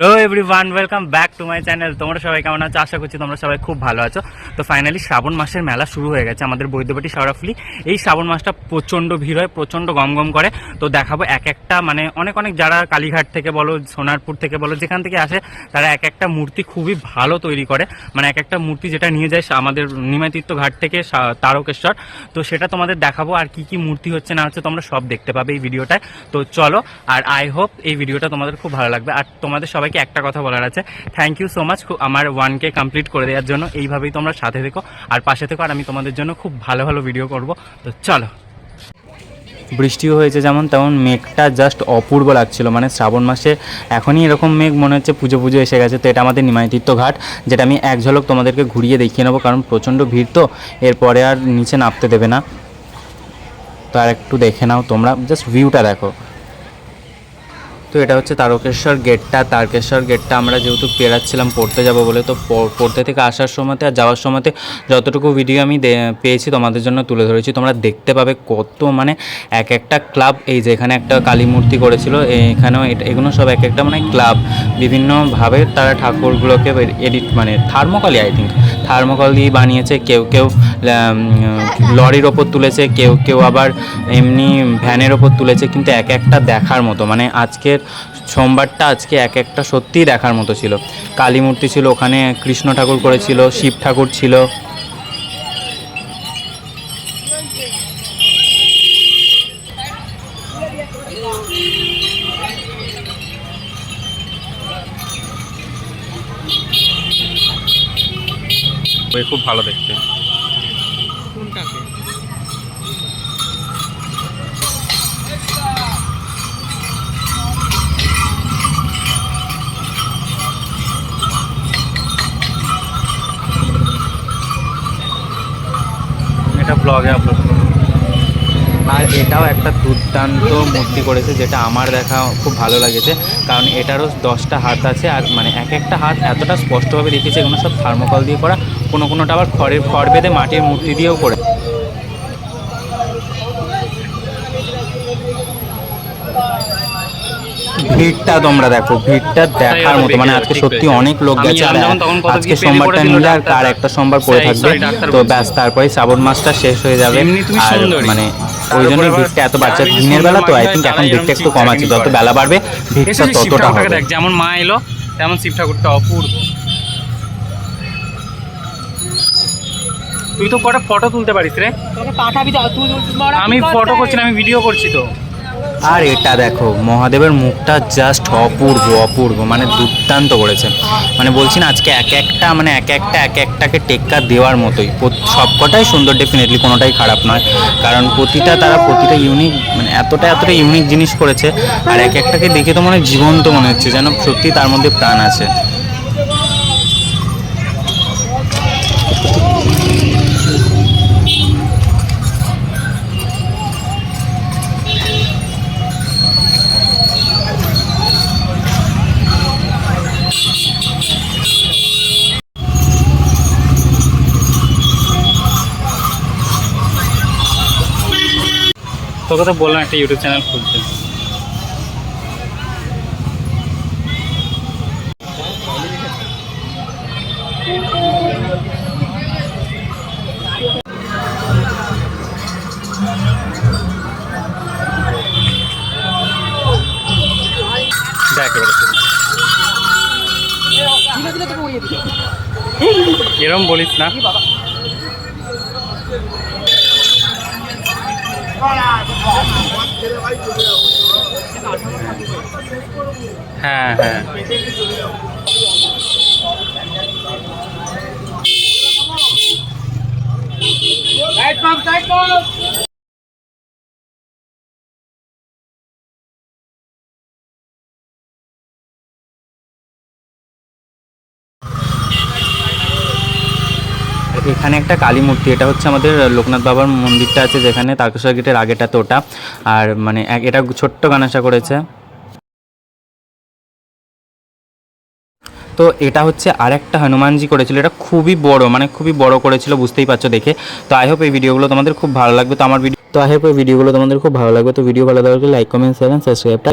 Hello everyone welcome back to my channel তোমরা সবাই কেমন আছো? আশা করছি তোমরা সবাই খুব ভালো আছো। তো ফাইনালি শ্রাবণ মাসের মেলা শুরু হয়ে গেছে আমাদের বৈদ্যবাটি সারাফুলি এই শ্রাবণ মাসটা প্রচণ্ড ভিড় হয়, প্রচণ্ড গম গম করে। তো দেখাবো এক একটা মানে অনেক অনেক যারা কালীঘাট থেকে বলো, সোনারপুর থেকে বলো, যেখান থেকে আসে, তারা এক একটা মূর্তি খুবই ভালো তৈরি করে। মানে এক একটা মূর্তি যেটা নিয়ে যায় আমাদের নিমাতীর্থ ঘাট থেকে তারকেশ্বর। তো সেটা তোমাদের দেখাবো আর কি কি মূর্তি হচ্ছে, না হচ্ছে তোমরা সব দেখতে পাবে এই ভিডিওটায়। তো চলো, আর আই হোপ এই ভিডিওটা তোমাদের খুব ভালো লাগবে। আর তোমাদের সবাইকে একটা কথা বলার আছে। থ্যাংক ইউ সো মাচ আমার ওয়ান কে কমপ্লিট করে দেওয়ার জন্য। এইভাবেই তোমরা সাথে থেকো। আর পাশে থেকো আর আমি তোমাদের জন্য খুব ভালো ভালো ভিডিও করব। তো চলো। বৃষ্টিও হয়েছে যেমন তেমন, মেঘটা জাস্ট অপূর্ব লাগছিল। মানে শ্রাবণ মাসে এখনই এরকম মেঘ মনে হচ্ছে পুজো পুজো এসে গেছে। তো এটা আমাদের নিমাইতীর্থ ঘাট, যেটা আমি এক ঝলক তোমাদেরকে ঘুরিয়ে দেখিয়ে নেব। কারণ প্রচণ্ড ভিড় তো, এরপরে আর নিচে নামতে দেবে না। তো আর একটু দেখে নাও তোমরা। জাস্ট ভিউটা দেখো। তো এটা হচ্ছে তারকেশ্বর গেটটা তারকেশ্বর গেটটা আমরা যেহেতু পেরাচ্ছিলাম, পড়তে যাব বলে, তো পড়তে থেকে আসার সময়তে আর যাওয়ার সময়তে যতটুকু ভিডিও আমি পেয়েছি তোমাদের জন্য তুলে ধরেছি, তোমরা দেখতে পাবে কত মানে এক একটা ক্লাব এই যে এখানে একটা কালী মূর্তি করেছিল, এখানেও এগুলো সব এক একটা মানে ক্লাব বিভিন্নভাবে তারা ঠাকুরগুলোকে এডিট মানে থার্মোকলই আই থিঙ্ক থার্মোকল দিয়ে বানিয়েছে, কেউ কেউ লরির ওপর তুলেছে, কেউ কেউ আবার এমনি ভ্যানের ওপর তুলেছে, কিন্তু এক একটা দেখার মতো। মানে আজকের সোমবারটা আজকে এক একটা সত্যিই দেখার মতো ছিল। কালী মূর্তি ছিল ওখানে, কৃষ্ণ ঠাকুর করেছিল, শিব ঠাকুর ছিল। ওই খুব ভালো দেখতে। কোনটাকে এটা ব্লগে আপলোড আর এটাও একটা দুর্দান্ত মূর্তি করেছে যেটা আমার দেখা খুব ভালো লাগেছে। কারণ এটারও দশটা হাত আছে আর মানে এক একটা হাত এতটা স্পষ্টভাবে দেখিয়েছে এগুলো সব থার্মোকল দিয়ে করা। কোনো কোনোটা আবার খড়ের খড় বেঁধে মাটির মূর্তি দিয়েও করে। ভিড়টা তোমরা দেখো ভিড়টা দেখার মতো। মানে আজকে সত্যি অনেক লোক গেছে আর আজকে সোমবারটা নিলে আর কার একটা সোমবার পড়ে থাকবে? তো ব্যাস তারপরে শ্রাবণ মাসটা শেষ হয়ে যাবে। আর মানে ওই জন্য ভিড়টা এত বাড়ছে দিনের বেলা তো আই থিঙ্ক এখন ভিড়টা একটু কম আছে। যত বেলা বাড়বে ভিড়টা ততটা হবে। যেমন মা এলো তেমন শিব ঠাকুরটা অপূর্ব। তুই তো কটা ফটো তুলতে পারিস রে? আমি ফটো করছি? না আমি ভিডিও করছি তো। আর এটা দেখো, মহাদেবের মুখটা জাস্ট অপূর্ব অপূর্ব মানে দুর্দান্ত করেছে। মানে বলছি না, আজকে এক একটা মানে এক একটা, এক একটাকে টেক্কা দেওয়ার মতোই। সবকটাই সুন্দর ডেফিনেটলি কোনোটাই খারাপ নয়। কারণ প্রতিটা তারা প্রতিটা ইউনিক মানে এতটা এতটা ইউনিক জিনিস করেছে, আর এক একটাকে দেখে তো মনে জীবন্ত মনে হচ্ছে, যেন সত্যি তার মধ্যে প্রাণ আছে। তো বললাম একটা ইউটিউব চ্যানেল খুলতে। এরম বলিস না। হ্যাঁ হ্যাঁ রাইট পাম্প সাইড বল এখানে একটা কালী মূর্তি, এটা হচ্ছে আমাদের লোকনাথ বাবার মন্দিরটা আছে যেখানে তারকেশ্বর গেটের আগেটা তো ওটা। আর মানে এটা ছোট্ট গানাসা করেছে। তো এটা হচ্ছে আরেকটা হনুমানজি করেছিল, এটা খুবই বড় মানে খুবই বড় করেছিল, বুঝতেই পারছ দেখে। তো আই হোপ এই ভিডিওগুলো তোমাদের খুব ভালো লাগবে, তো আমার ভিডিও তো আই হোপ এই ভিডিওগুলো তোমাদের খুব ভালো লাগবে, তো ভিডিও ভালো লাগলে লাইক কমেন্ট শেয়ার সাবস্ক্রাইবটা